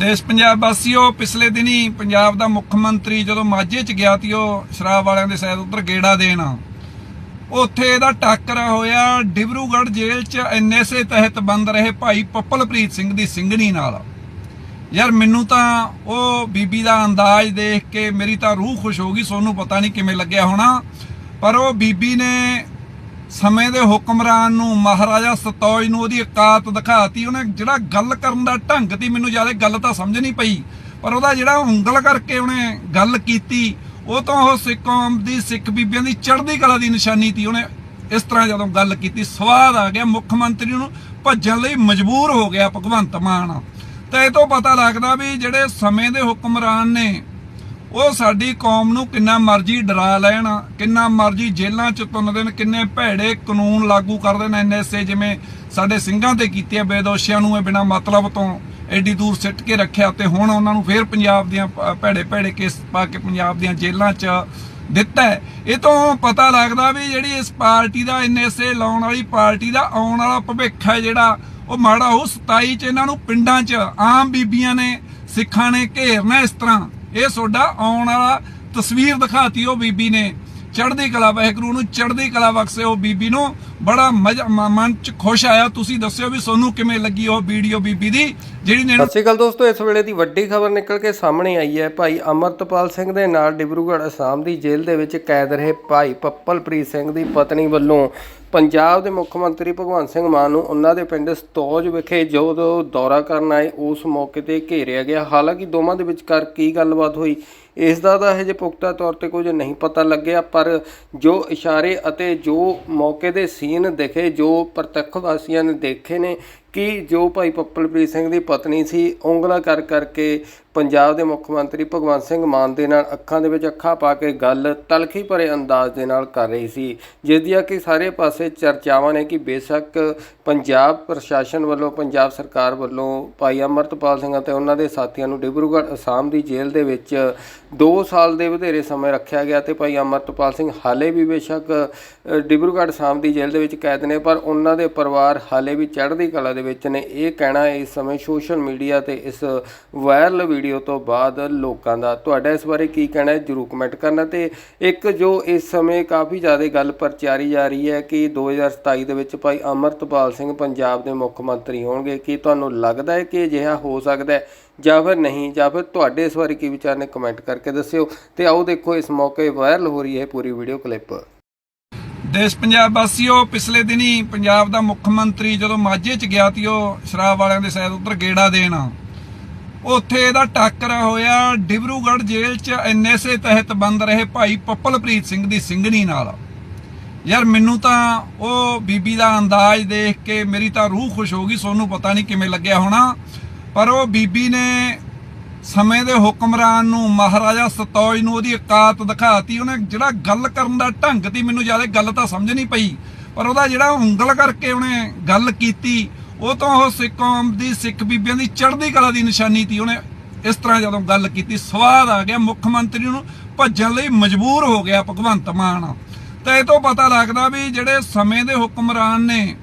ਦੇਸ਼ ਪੰਜਾਬ ਵਾਸੀਓ, ਪਿਛਲੇ ਦਿਨੀ ਪੰਜਾਬ ਦਾ ਮੁੱਖ ਮੰਤਰੀ ਜਦੋਂ ਮਾਝੇ ਚ ਗਿਆ ਤੀ ਉਹ ਸ਼ਰਾਬ ਵਾਲਿਆਂ ਦੇ ਸ਼ਾਇਦ ਉੱਧਰ ਗੇੜਾ ਦੇਣ। ਉੱਥੇ ਇਹਦਾ ਟੱਕਰਾ ਹੋਇਆ, ਡਿਬਰੂਗੜ੍ਹ ਜੇਲ੍ਹ ਚ ਐਨਐਸਏ ਤਹਿਤ ਬੰਦ ਰਹੇ ਭਾਈ ਪੱਪਲਪ੍ਰੀਤ ਸਿੰਘ ਦੀ ਸਿੰਘਣੀ ਨਾਲ। ਯਾਰ ਮੈਨੂੰ ਤਾਂ ਉਹ ਬੀਬੀ ਦਾ ਅੰਦਾਜ਼ ਦੇਖ ਕੇ ਮੇਰੀ ਤਾਂ ਰੂਹ ਖੁਸ਼ ਹੋ ਗਈ, ਸੋਨੂੰ ਪਤਾ ਨਹੀਂ ਕਿਵੇਂ ਲੱਗਿਆ ਹੋਣਾ। ਪਰ ਉਹ ਬੀਬੀ ਨੇ ਸਮੇਂ ਦੇ ਹੁਕਮਰਾਨ ਨੂੰ, ਮਹਾਰਾਜਾ ਸਤੌਜ ਨੂੰ ਉਹਦੀ ਔਕਾਤ ਦਿਖਾਤੀ। ਉਹਨੇ ਜਿਹੜਾ ਗੱਲ ਕਰਨ ਦਾ ਢੰਗ ਤੀ, ਮੈਨੂੰ ਜ਼ਿਆਦਾ ਗੱਲ ਤਾਂ ਸਮਝ ਨਹੀਂ ਪਈ। ਪਰ ਉਹਦਾ ਜਿਹੜਾ ਉਂਗਲ ਕਰਕੇ ਉਹਨੇ ਗੱਲ ਕੀਤੀ, ਉਹ ਤੋਂ ਉਹ ਸਿੱਖ ਕੌਮ ਦੀ, ਸਿੱਖ ਬੀਬੀਆਂ ਦੀ ਚੜ੍ਹਦੀ ਕਲਾ ਦੀ ਨਿਸ਼ਾਨੀ ਤੀ। ਉਹਨੇ ਇਸ ਤਰ੍ਹਾਂ ਜਦੋਂ ਗੱਲ ਕੀਤੀ, ਸਵਾਦ ਆ ਗਿਆ। ਮੁੱਖ ਮੰਤਰੀ ਨੂੰ ਭੱਜਣ ਲਈ ਮਜਬੂਰ ਹੋ ਗਿਆ ਭਗਵੰਤ ਮਾਨ। ਤਾਂ ਇਹ ਤੋਂ ਪਤਾ ਲੱਗਦਾ ਵੀ ਜਿਹੜੇ ਸਮੇਂ ਦੇ ਹੁਕਮਰਾਨ ਨੇ ਉਹ ਸਾਡੀ ਕੌਮ ਨੂੰ ਕਿੰਨਾ ਮਰਜ਼ੀ ਡਰਾ ਲੈਣ, ਕਿੰਨਾ ਮਰਜ਼ੀ ਜੇਲ੍ਹਾਂ ਚ ਤੁੰਨ ਦੇਣ ਕਿੰਨੇ ਭੈੜੇ ਕਾਨੂੰਨ ਲਾਗੂ ਕਰ ਦੇਣ ਐਨਐਸਏ ਜਿਵੇਂ ਸਾਡੇ ਸਿੰਘਾਂ ਤੇ ਕੀਤੀਆਂ ਬੇਦੋਸ਼ੀਆਂ ਨੂੰ ਇਹ ਬਿਨਾ ਮਤਲਬ ਤੋਂ ਐਡੀ ਦੂਰ ਸਿੱਟ ਕੇ ਰੱਖਿਆ ਤੇ ਹੁਣ ਉਹਨਾਂ ਨੂੰ ਫੇਰ ਪੰਜਾਬ ਦੀਆਂ ਭੈੜੇ ਭੈੜੇ ਕੇਸ ਪਾ ਕੇ ਪੰਜਾਬ ਦੀਆਂ ਜੇਲ੍ਹਾਂ 'ਚ ਦਿੱਤਾ ਇਹ ਤੋਂ ਪਤਾ ਲੱਗਦਾ ਵੀ ਜਿਹੜੀ ਇਸ ਪਾਰਟੀ ਦਾ ਐਨਐਸਏ ਲਾਉਣ ਵਾਲੀ ਪਾਰਟੀ ਦਾ ਆਉਣ ਵਾਲਾ ਭਵਿੱਖ ਹੈ ਜਿਹੜਾ, ਉਹ ਮਾੜਾ ਉਹ 27 ਚ ਇਹਨਾਂ ਨੂੰ ਪਿੰਡਾਂ 'ਚ ਆਮ ਬੀਬੀਆਂ ਨੇ, ਸਿੱਖਾਂ ਨੇ ਘੇਰਨਾ ਇਸ ਤਰ੍ਹਾਂ। ਇਹ ਤੁਹਾਡਾ ਆਉਣ ਵਾਲਾ ਤਸਵੀਰ ਦਿਖਾਤੀ ਉਹ ਬੀਬੀ ਨੇ। ਚੜ੍ਹਦੀ ਕਲਾ ਵਾਹਿਗੁਰੂ ਨੂੰ ਚੜ੍ਹਦੀ ਕਲਾ ਬਖਸ਼ੇ ਉਹ ਬੀਬੀ ਨੂੰ। ਬੜਾ ਮਜ਼ਾ ਮਨ ਚ ਖੁਸ਼ ਆਇਆ। ਤੁਸੀਂ ਦੱਸਿਓ ਵੀ ਤੁਹਾਨੂੰ ਕਿਵੇਂ ਲੱਗੀ ਉਹ ਵੀਡੀਓ ਬੀਬੀ ਦੀ, ਜਿਹੜੀ ਨੇ ਸਤਿ ਸ਼੍ਰੀ ਅਕਾਲ ਦੋਸਤੋ, ਇਸ ਵੇਲੇ ਦੀ ਵੱਡੀ ਖਬਰ ਨਿਕਲ ਕੇ ਸਾਹਮਣੇ ਆਈ ਹੈ। ਭਾਈ ਅਮਰਤਪਾਲ ਸਿੰਘ ਦੇ ਨਾਲ ਡਿਬਰੂਗੜ੍ਹ ਅਸਾਮ ਦੀ ਜੇਲ੍ਹ ਦੇ ਵਿੱਚ ਕੈਦ ਰਹੇ ਭਾਈ ਪੱਪਲਪ੍ਰੀਤ ਸਿੰਘ ਦੀ ਪਤਨੀ ਵੱਲੋਂ ਪੰਜਾਬ ਦੇ ਮੁੱਖ ਮੰਤਰੀ ਭਗਵੰਤ ਸਿੰਘ ਮਾਨ ਨੂੰ ਉਹਨਾਂ ਦੇ ਪਿੰਡ ਸਤੌਜ ਵਿਖੇ ਜਦੋਂ ਦੌਰਾ ਕਰਨ ਆਏ, ਉਸ ਮੌਕੇ ਤੇ ਘੇਰਿਆ ਗਿਆ। ਹਾਲਾਂਕਿ ਦੋਵਾਂ ਦੇ ਵਿਚਕਾਰ ਕੀ ਗੱਲਬਾਤ ਹੋਈ, ਇਸ ਦਾ ਤਾਂ ਹਜੇ ਪੁਖਤਾ ਤੌਰ ਤੇ ਕੁਝ ਨਹੀਂ ਪਤਾ ਲੱਗਿਆ, ਪਰ ਜੋ ਇਸ਼ਾਰੇ ਅਤੇ ਜੋ ਮੌਕੇ ਦੇ ਸੀ ਸੀਨ ਦਿਖੇ ਜੋ ਪ੍ਰਤੱਖ ਵਾਸੀਆਂ ਨੇ ਦੇਖੇ ਨੇ ਕਿ ਜੋ ਭਾਈ ਪੱਪਲਪ੍ਰੀਤ ਸਿੰਘ ਦੀ ਪਤਨੀ ਸੀ, ਉਂਗਲਾ ਕਰ ਕਰਕੇ ਪੰਜਾਬ ਦੇ ਮੁੱਖ ਮੰਤਰੀ ਭਗਵੰਤ ਸਿੰਘ ਮਾਨ ਦੇ ਨਾਲ ਅੱਖਾਂ ਦੇ ਵਿੱਚ ਅੱਖਾਂ ਪਾ ਕੇ ਗੱਲ ਤਲਖੀ ਭਰੇ ਅੰਦਾਜ਼ ਦੇ ਨਾਲ ਕਰ ਰਹੀ ਸੀ। ਜਿਸ ਦੀਆਂ ਕਿ ਸਾਰੇ ਪਾਸੇ ਚਰਚਾਵਾਂ ਨੇ ਕਿ ਬੇਸ਼ੱਕ ਪੰਜਾਬ ਪ੍ਰਸ਼ਾਸਨ ਵੱਲੋਂ, ਪੰਜਾਬ ਸਰਕਾਰ ਵੱਲੋਂ ਭਾਈ ਅਮਰਤਪਾਲ ਸਿੰਘ ਅਤੇ ਉਹਨਾਂ ਦੇ ਸਾਥੀਆਂ ਨੂੰ ਡਿਬਰੂਗੜ੍ਹ ਅਸਾਮ ਦੀ ਜੇਲ੍ਹ ਦੇ ਵਿੱਚ 2 ਸਾਲ ਦੇ ਵਧੇਰੇ ਸਮੇਂ ਰੱਖਿਆ ਗਿਆ ਤੇ ਭਾਈ ਅਮਰਤਪਾਲ ਸਿੰਘ ਹਾਲੇ ਵੀ ਬੇਸ਼ੱਕ ਡਿਬਰੂਗੜ੍ਹ ਅਸਾਮ ਦੀ ਜੇਲ੍ਹ ਦੇ ਵਿੱਚ ਕੈਦ ਨੇ, ਪਰ ਉਹਨਾਂ ਦੇ ਪਰਿਵਾਰ ਹਾਲੇ ਵੀ ਚੜ੍ਹਦੀ ਕਲਾ ਦੇ ਵਿੱਚ ਨੇ। ਇਹ ਕਹਿਣਾ ਇਸ ਸਮੇਂ ਸੋਸ਼ਲ ਮੀਡੀਆ ਤੇ ਇਸ ਵਾਇਰਲ ਵੀਡੀਓ ਤੋਂ ਬਾਅਦ ਲੋਕਾਂ ਦਾ। ਤੁਹਾਡਾ ਇਸ ਬਾਰੇ ਕੀ ਕਹਿਣਾ ਹੈ, ਜਰੂਰ ਕਮੈਂਟ ਕਰਨਾ। ਤੇ ਇੱਕ ਜੋ ਇਸ ਸਮੇਂ ਕਾਫੀ ਜ਼ਿਆਦਾ ਗੱਲ ਪ੍ਰਚਾਰੀ ਜਾ ਰਹੀ ਹੈ ਕਿ 2027 ਦੇ ਵਿੱਚ ਭਾਈ ਅਮਰਤਪਾਲ ਸਿੰਘ ਪੰਜਾਬ ਦੇ ਮੁੱਖ ਮੰਤਰੀ ਹੋਣਗੇ। ਕੀ ਤੁਹਾਨੂੰ ਲੱਗਦਾ ਹੈ ਕਿ ਅਜਿਹਾ ਹੋ ਸਕਦਾ ਹੈ ਜਾਂ ਫਿਰ ਨਹੀਂ? ਜਾਂ ਫਿਰ ਤੁਹਾਡੇ ਇਸ ਬਾਰੇ ਕੀ ਵਿਚਾਰ ਨੇ? ਕਮੈਂਟ ਕਰਕੇ ਦੱਸਿਓ। ਤੇ ਆਓ ਦੇਖੋ, ਇਸ ਮੌਕੇ ਵਾਇਰਲ ਹੋ ਰਹੀ ਹੈ ਪੂਰੀ ਵੀਡੀਓ ਕਲਿੱਪ। ਦੇਸ਼ ਪੰਜਾਬ ਵਾਸੀਓ, ਪਿਛਲੇ ਦਿਨੀ ਪੰਜਾਬ ਦਾ ਮੁੱਖ ਮੰਤਰੀ ਜਦੋਂ ਮਾਝੇ ਚ ਗਿਆ ਤੀ ਉਹ ਸ਼ਰਾਬ ਵਾਲਿਆਂ ਦੇ ਸ਼ਾਇਦ ਉੱਧਰ ਗੇੜਾ ਦੇਣ। ਉੱਥੇ ਇਹਦਾ ਟੱਕਰਾ ਹੋਇਆ, ਡਿਬਰੂਗੜ੍ਹ ਜੇਲ੍ਹ ਚ ਐਨਐਸਏ ਤਹਿਤ ਬੰਦ ਰਹੇ ਭਾਈ ਪੱਪਲਪ੍ਰੀਤ ਸਿੰਘ ਦੀ ਸਿੰਘਣੀ ਨਾਲ। ਯਾਰ ਮੈਨੂੰ ਤਾਂ ਉਹ ਬੀਬੀ ਦਾ ਅੰਦਾਜ਼ ਦੇਖ ਕੇ ਮੇਰੀ ਤਾਂ ਰੂਹ ਖੁਸ਼ ਹੋ ਗਈ, ਸੋਨੂੰ ਪਤਾ ਨਹੀਂ ਕਿਵੇਂ ਲੱਗਿਆ ਹੋਣਾ। ਪਰ ਉਹ ਬੀਬੀ ਨੇ ਸਮੇਂ ਦੇ ਹੁਕਮਰਾਨ ਨੂੰ, ਮਹਾਰਾਜਾ ਸਤੌਜ ਨੂੰ ਉਹਦੀ ਔਕਾਤ ਦਿਖਾਤੀ। ਉਹਨੇ ਜਿਹੜਾ ਗੱਲ ਕਰਨ ਦਾ ਢੰਗ ਤੀ ਮੈਨੂੰ ਜ਼ਿਆਦਾ ਗੱਲ ਤਾਂ ਸਮਝ ਨਹੀਂ ਪਈ, ਪਰ ਉਹਦਾ ਜਿਹੜਾ ਉਂਗਲ ਕਰਕੇ ਉਹਨੇ ਗੱਲ ਕੀਤੀ, ਉਹ ਤੋਂ ਉਹ ਸਿੱਖ ਕੌਮ ਦੀ, ਸਿੱਖ ਬੀਬੀਆਂ ਦੀ ਚੜ੍ਹਦੀ ਕਲਾ ਦੀ ਨਿਸ਼ਾਨੀ ਤੀ। ਉਹਨੇ ਇਸ ਤਰ੍ਹਾਂ ਜਦੋਂ ਗੱਲ ਕੀਤੀ, ਸਵਾਦ ਆ ਗਿਆ। ਮੁੱਖ ਮੰਤਰੀ ਨੂੰ ਭੱਜਣ ਲਈ ਮਜਬੂਰ ਹੋ ਗਿਆ ਭਗਵੰਤ ਮਾਨ। ਤਾਂ ਇਹ ਤੋਂ ਪਤਾ ਲੱਗਦਾ ਵੀ ਜਿਹੜੇ ਸਮੇਂ ਦੇ ਹੁਕਮਰਾਨ ਨੇ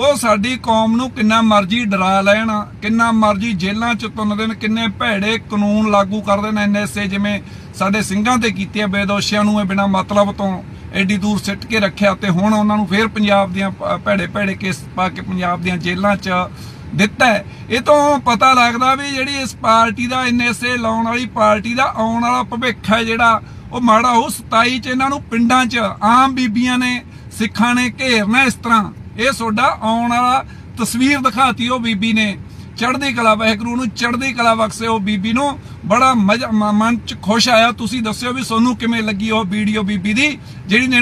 ਉਹ ਸਾਡੀ ਕੌਮ ਨੂੰ ਕਿੰਨਾ ਮਰਜ਼ੀ ਡਰਾ ਲੈਣ, ਕਿੰਨਾ ਮਰਜ਼ੀ ਜੇਲ੍ਹਾਂ ਚ ਤੁੰਨ ਦੇਣ, ਕਿੰਨੇ ਭੈੜੇ ਕਾਨੂੰਨ ਲਾਗੂ ਕਰ ਦੇਣ ਐਨਐਸਏ ਜਿਵੇਂ ਸਾਡੇ ਸਿੰਘਾਂ ਤੇ ਕੀਤੀਆਂ ਬੇਦੋਸ਼ੀਆਂ ਨੂੰ ਇਹ ਬਿਨਾ ਮਤਲਬ ਤੋਂ ਐਡੀ ਦੂਰ ਸਿੱਟ ਕੇ ਰੱਖਿਆ ਤੇ ਹੁਣ ਉਹਨਾਂ ਨੂੰ ਫੇਰ ਪੰਜਾਬ ਦੀਆਂ ਭੈੜੇ ਭੈੜੇ ਕੇਸ ਪਾ ਕੇ ਪੰਜਾਬ ਦੀਆਂ ਜੇਲ੍ਹਾਂ 'ਚ ਦਿੱਤਾ ਇਹ ਤੋਂ ਪਤਾ ਲੱਗਦਾ ਵੀ ਜਿਹੜੀ ਇਸ ਪਾਰਟੀ ਦਾ ਐਨਐਸਏ ਲਾਉਣ ਵਾਲੀ ਪਾਰਟੀ ਦਾ ਆਉਣ ਵਾਲਾ ਭਵਿੱਖ ਹੈ ਜਿਹੜਾ, ਉਹ ਮਾੜਾ ਉਹ 27 ਚ ਇਹਨਾਂ ਨੂੰ ਪਿੰਡਾਂ 'ਚ ਆਮ ਬੀਬੀਆਂ ਨੇ, ਸਿੱਖਾਂ ਨੇ ਘੇਰਨਾ ਇਸ ਤਰ੍ਹਾਂ। ਇਹ ਤੁਹਾਡਾ ਆਉਣ ਵਾਲਾ ਤਸਵੀਰ ਦਿਖਾਤੀ ਉਹ ਬੀਬੀ ਨੇ। ਚੜ੍ਹਦੀ ਕਲਾ ਵਾਹਿਗੁਰੂ ਨੂੰ ਚੜ੍ਹਦੀ ਕਲਾ ਬਖਸ਼ੇ ਉਹ ਬੀਬੀ ਨੂੰ। ਬੜਾ ਮਜ਼ਾ ਮਨ ਚ ਖੁਸ਼ ਆਇਆ। ਤੁਸੀਂ ਦੱਸਿਓ ਵੀ ਤੁਹਾਨੂੰ ਕਿਵੇਂ ਲੱਗੀ ਉਹ ਵੀਡੀਓ ਬੀਬੀ ਦੀ, ਜਿਹੜੀ ਨੇ